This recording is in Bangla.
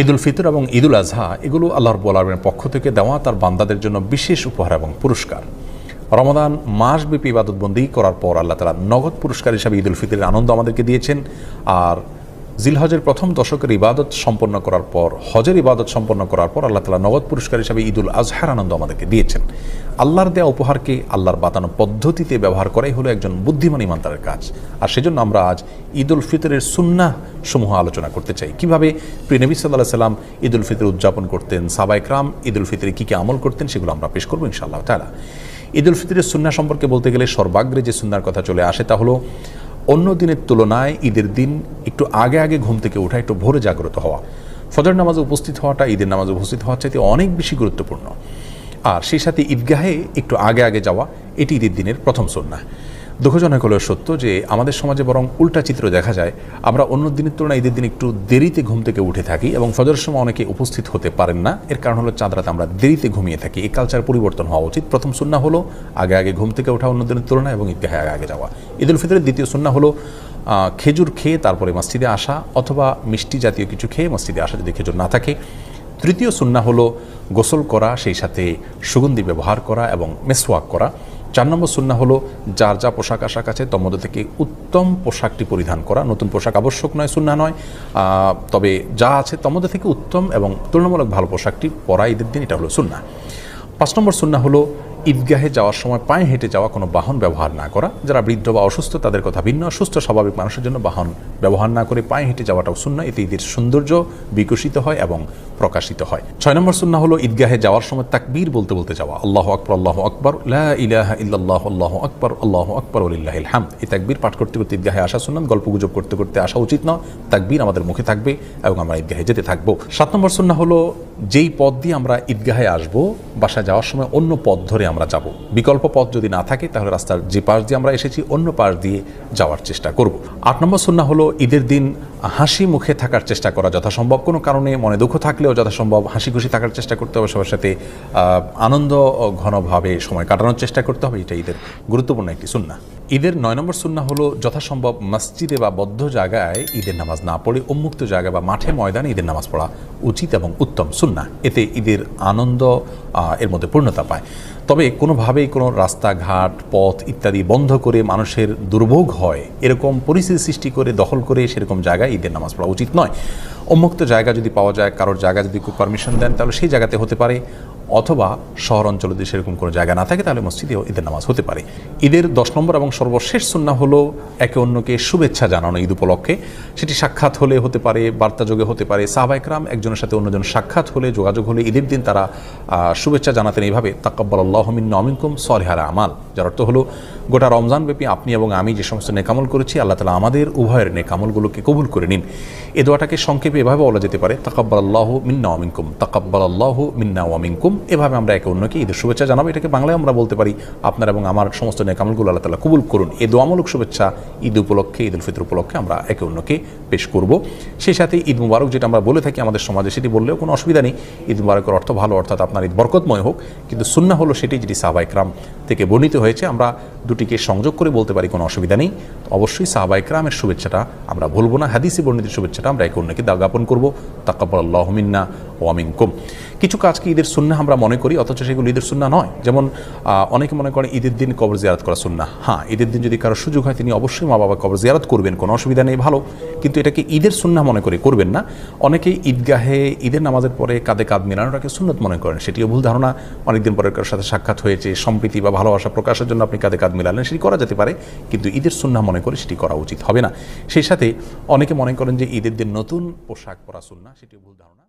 ঈদ উল ফিতর এবং ঈদ উল আজহা, এগুলো আল্লাহর আলমের পক্ষ থেকে দেওয়া তার বান্দাদের জন্য বিশেষ উপহার এবং পুরস্কার। রমদান মাসব্যাপী ইবাদতবন্দি করার পর আল্লাহ তালা নগদ পুরস্কার হিসাবে ঈদ উল ফিতরের আনন্দ আমাদেরকে দিয়েছেন। আর জিলহজের প্রথম দশকের ইবাদত সম্পন্ন করার পর, হজের ইবাদত সম্পন্ন করার পর আল্লাহ তালা নগদ পুরস্কার হিসাবে ঈদ উল আজহার আনন্দ আমাদেরকে দিয়েছেন। আল্লাহর দেয়া উপহারকে আল্লাহর বাতানো পদ্ধতিতে ব্যবহার করাই হলো একজন বুদ্ধিমান ইমানদারের কাজ। আর সেজন্য আমরা আজ ঈদ উল ফিতরের সুন্নাহ সমূহ আলোচনা করতে চাই। কীভাবে প্রিয় নবী সাল্লাহ সাল্লাম ঈদ উল ফিতর উদযাপন করতেন সাবাইকরাম ঈদ উল ফিতরে কী কী আমল করতেন সেগুলো আমরা পেশ করব ইনশাআল্লাহ তালা ঈদ উল ফিতরের সুন্না সম্পর্কে বলতে গেলে সর্বাগ্রে যে সুন্নার কথা চলে আসে তা হলো অন্য দিনের তুলনায় ঈদের দিন একটু আগে আগে ঘুম থেকে ওঠা একটু ভোরে জাগ্রত হওয়া। ফজর নামাজে উপস্থিত হওয়াটা ঈদের নামাজে উপস্থিত হওয়ার চাইতে অনেক বেশি গুরুত্বপূর্ণ। আর সেই সাথে ঈদগাহে একটু আগে আগে যাওয়া, এটি ঈদের দিনের প্রথম সন্না দুঃখজনক হলেও সত্য যে আমাদের সমাজে বরং উল্টা চিত্র দেখা যায়। আমরা অন্য দিনের তুলনায় ঈদের দিন একটু দেরিতে ঘুম থেকে উঠে থাকি এবং ফজরের সময় অনেকে উপস্থিত হতে পারেন না। এর কারণ হলো চাঁদ রাতে আমরা দেরিতে ঘুমিয়ে থাকি। এই কালচার পরিবর্তন হওয়া উচিত। প্রথম সুন্না হলো আগে আগে ঘুম থেকে ওঠা অন্য দিনের তুলনায় এবং ঈদগাহে আগে আগে যাওয়া। ঈদ উল ফিতরের দ্বিতীয় সুন্না হলো খেজুর খেয়ে তারপরে মসজিদে আসা অথবা মিষ্টি জাতীয় কিছু খেয়ে মসজিদে আসা যদি খেজুর না থাকে। তৃতীয় সুন্না হলো গোসল করা, সেই সাথে সুগন্ধি ব্যবহার করা এবং মেসওয়াক করা। চার নম্বর সুন্না হলো, যার যা পোশাক আশাক আছে তোর মধ্যে থেকে উত্তম পোশাকটি পরিধান করা। নতুন পোশাক আবশ্যক নয়, সুন্না নয়। তবে যা আছে তোর মধ্যে থেকে উত্তম এবং তুলনামূলক ভালো পোশাকটি পরা ঈদের দিন, এটা হলো সুন্না। পাঁচ নম্বর সুন্না হলো ঈদগাহে যাওয়ার সময় পায়ে হেঁটে যাওয়া কোনো বাহন ব্যবহার না করা। যারা বৃদ্ধ বা অসুস্থ, তাদের কথা ভিন্ন। সুস্থ, স্বাভাবিক মানুষের জন্য বাহন ব্যবহার না করে পায়ে হেঁটে যাওয়াটাও শূন্য এতে ঈদের সৌন্দর্য বিকশিত হয় এবং প্রকাশিত হয়। ছয় নম্বর সুন্না হলো ঈদগাহে যাওয়ার সময় তাকবীর বলতে বলতে যাওয়া। আল্লাহ আকবর আল্লাহ আকবর ইলাহা ইল্লাল্লাহ, আল্লাহ আকবর আল্লাহ আকবর আলিল্লাহিল হামদ। এই তাকবীর পাঠ করতে করতে ঈদগাহে আসা সুন্নাত গল্প গুজব করতে করতে আসা উচিত নয়। তাকবীর আমাদের মুখে থাকবে এবং আমরা ঈদগাহে যেতে থাকব। সাত নম্বর সুন্না হলো, যেই পথ দিয়ে আমরা ঈদগাহে আসব, বাসায় যাওয়ার সময় অন্য পথ ধরে আমরা যাব। বিকল্প পথ যদি না থাকে, তাহলে রাস্তার যে পাশ দিয়ে আমরা এসেছি, অন্য পাশ দিয়ে যাওয়ার চেষ্টা করব। আট নম্বর সুন্না হলো, ঈদের দিন হাসি মুখে থাকার চেষ্টা করা যথাসম্ভব। কোনো কারণে মনে দুঃখ থাকলেও যথাসম্ভব হাসি খুশি থাকার চেষ্টা করতে হবে। সবার সাথে আনন্দ ঘনভাবে সময় কাটানোর চেষ্টা করতে হবে। এটা ঈদের গুরুত্বপূর্ণ একটি সুন্না ঈদের নয় নম্বর সুন্না হলো, যথাসম্ভব মসজিদে বা বদ্ধ জায়গায় ঈদের নামাজ না পড়ে উন্মুক্ত জায়গা বা মাঠে ময়দানে ঈদের নামাজ পড়া উচিত এবং উত্তম সুন্না এতে ঈদের আনন্দ এর মধ্যে পূর্ণতা পায়। তবে কোনোভাবেই কোনো রাস্তাঘাট, পথ ইত্যাদি বন্ধ করে মানুষের দুর্ভোগ হয়। এরকম পরিস্থিতি সৃষ্টি করে, দখল করে সেরকম জায়গায় ঈদের নামাজ পড়া উচিত নয়। উন্মুক্ত জায়গা যদি পাওয়া যায়, কারোর জায়গা যদি খুব পারমিশন দেন, তাহলে সেই জায়গাতে হতে পারে। অথবা শহর অঞ্চলে যদি সেরকম কোনো জায়গা না থাকে, তাহলে মসজিদেও ঈদের নামাজ হতে পারে। ঈদের দশ নম্বর এবং সর্বশেষ সুন্না হলো একে অন্যকে শুভেচ্ছা জানানো ঈদ উপলক্ষে। সেটি সাক্ষাৎ হলে হতে পারে বার্তাযোগে হতে পারে। সাহবাইকরাম একজনের সাথে অন্যজন সাক্ষাৎ হলে যোগাযোগ হলে ঈদের দিন তারা শুভেচ্ছা জানাতেন এইভাবে, তাকাব্বাল আল্লাহমিন নমিনকুম সলহারা আমাল। যার অর্থ হলো, গোটা রমজান ব্যাপী আপনি এবং আমি যে সমস্ত নেকামল করেছি, আল্লাহ তালা আমাদের উভয়ের নেকামলগুলোকে কবুল করে নিন। এ দোয়াটাকে সংক্ষেপে এভাবে বলা যেতে পারে, তাকাব্বাল আল্লাহ মিন্না ওয়ামিনকুম তাকাব্বাল আল্লাহ মিন্না ওয়ামিনকুম এভাবে আমরা একে অন্যকে ঈদের শুভেচ্ছা জানাব। এটাকে বাংলায় আমরা বলতে পারি, আপনার এবং আমার সমস্ত নেকামলগুলো আল্লাহ তালা কবুল করুন। এ দোয়ামূলক শুভেচ্ছা ঈদ উপলক্ষে, ঈদ উল ফিতর উপলক্ষে আমরা একে অন্যকে পেশ করব। সেই সাথে ঈদ মুবারক যেটা আমরা বলে থাকি আমাদের সমাজে, সেটি বললেও কোনো অসুবিধা নেই। ঈদ মুবারকের অর্থ ভালো, অর্থাৎ আপনার ঈদ বরকতময় হোক, কিন্তু সুন্না হলো সেটি যেটি সাহবাইকরাম থেকে বর্ণিত হয়েছে। আমরা দুটিকে সংযোগ করে বলতে পারি, কোনো অসুবিধা নেই। অবশ্যই সাহবাইকরামের শুভেচ্ছাটা আমরা ভুলবো না, হাদিসে বর্ণিত শুভেচ্ছাটা আমরা একে অন্যকে জ্ঞাপন করব। তাকাব্বাল আল্লাহ মিন্না ও আমিনকুম কিছু কাজকে ঈদের সুন্না আমরা মনে করি, অথচ সেগুলো ঈদের সুন্না নয়? যেমন অনেকে মনে করে ঈদের দিন কবর জিয়ারত করা সুন্না হ্যাঁ ঈদের দিন যদি কারও সুযোগ হয়, তিনি অবশ্যই মা বাবা কবর জিয়ারত করবেন, কোনো অসুবিধা নেই, ভালো। কিন্তু এটাকে ঈদের সুন্না মনে করে করবেন না। অনেকেই ঈদগাহে, ঈদের নামাজের পরে কাঁধে কাঁধ মেলানোটাকে সুন্নত মনে করেন, সেটিও ভুল ধারণা। অনেকদিন পরে কারোর সাথে সাক্ষাৎ হয়েছে, সম্প্রীতি বা ভালোবাসা প্রকাশের জন্য আপনি কাঁধে কাঁধ মেলালেন সেটি করা যেতে পারে, কিন্তু ঈদের সুন্না মনে করে সেটি করা উচিত হবে না। সেই সাথে অনেকে মনে করেন যে ঈদের দিন নতুন পোশাক পরা সুন্না সেটি ভুল ধারণা।